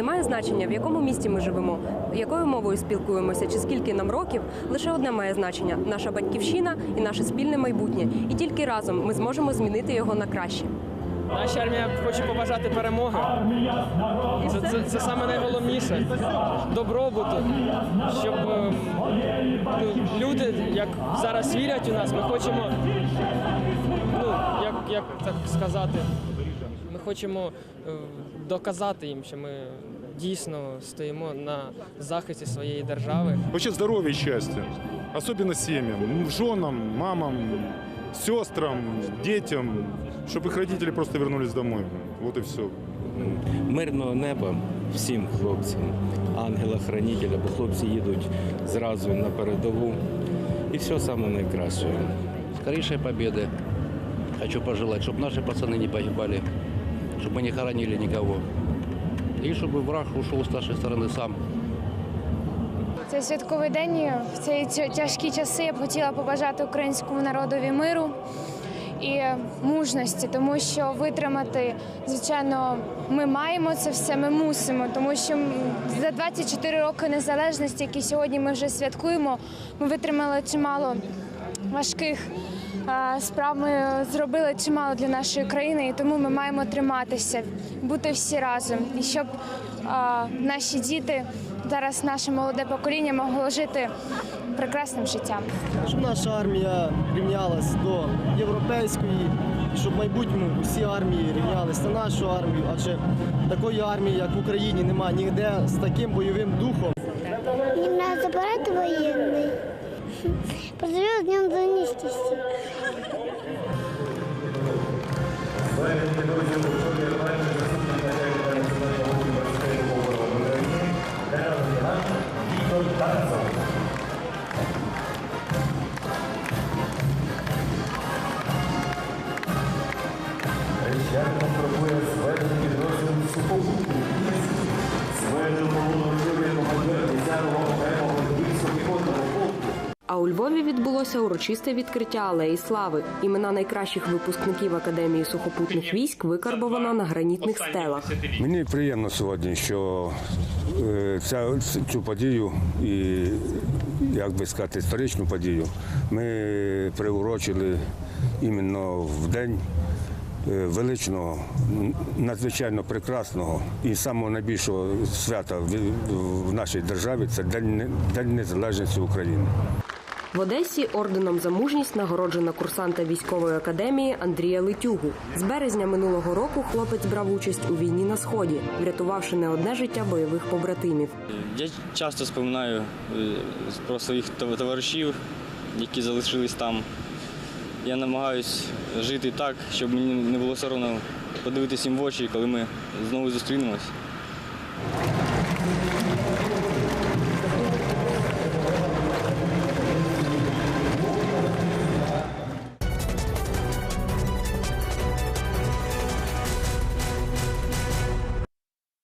Немає значення, в якому місті ми живемо, якою мовою спілкуємося чи скільки нам років. Лише одне має значення наша батьківщина і наше спільне майбутнє. І тільки разом ми зможемо змінити його на краще. Наша армія хоче побажати перемоги. Це, це, це саме найголовніше. Добробуту, щоб е, ну, люди, як зараз вірять у нас, ми хочемо, ну, як, як так сказати, ми хочемо е, доказати їм, що ми дійсно стоїмо на захисті своєї держави. Вообще здоровья и счастья. Особенно семьям, м, женам, мамам, сестрам, детям, чтобы их родители просто вернулись домой. Вот и все. мирного неба всім хлопцям, ангела-хранителя, бо хлопці їдуть зразу на передову. І все саме найкраще. скорейшей победы. Хочу пожелать, чтобы наши пацаны не погибали, чтобы мы не хоронили никого. И чтобы враг ушел с нашей стороны сам. Цей святковий день в ці ці тяжкі часи я б хотіла побажати українському народові миру і мужності, тому що витримати, звичайно, ми маємо це все, ми мусимо, тому що за 24 роки незалежності, які сьогодні ми вже святкуємо, ми витримали чимало важких а, справ. Ми зробили чимало для нашої країни, і тому ми маємо триматися, бути всі разом, і щоб наші діти. Зараз наше молоде покоління могло жити прекрасним життям. щоб наша армія рівнялась до європейської, і щоб в майбутньому усі армії рівнялись на нашу армію, адже такої армії, як в Україні, немає ніде з таким бойовим духом. Не забирати воєнний. Поздравляю з Днем Заністісті. А у Львові відбулося урочисте відкриття алеї слави. Імена найкращих випускників Академії сухопутних військ викарбовано на гранітних стелах. Мені приємно сьогодні, що е, ця, цю подію і, як би сказати, історичну подію ми приурочили іменно в день е, величного, надзвичайно прекрасного і самого найбільшого свята в- в нашій державі це День, День Незалежності України. В Одесі орденом за мужність нагороджена курсанта військової академії Андрія Летюгу. З березня минулого року хлопець брав участь у війні на сході, врятувавши не одне життя бойових побратимів. Я часто споминаю е, про своїх товаришів, які залишились там. Я намагаюсь жити так, щоб мені не було соромно подивитися їм в очі, коли ми знову зустрінемось.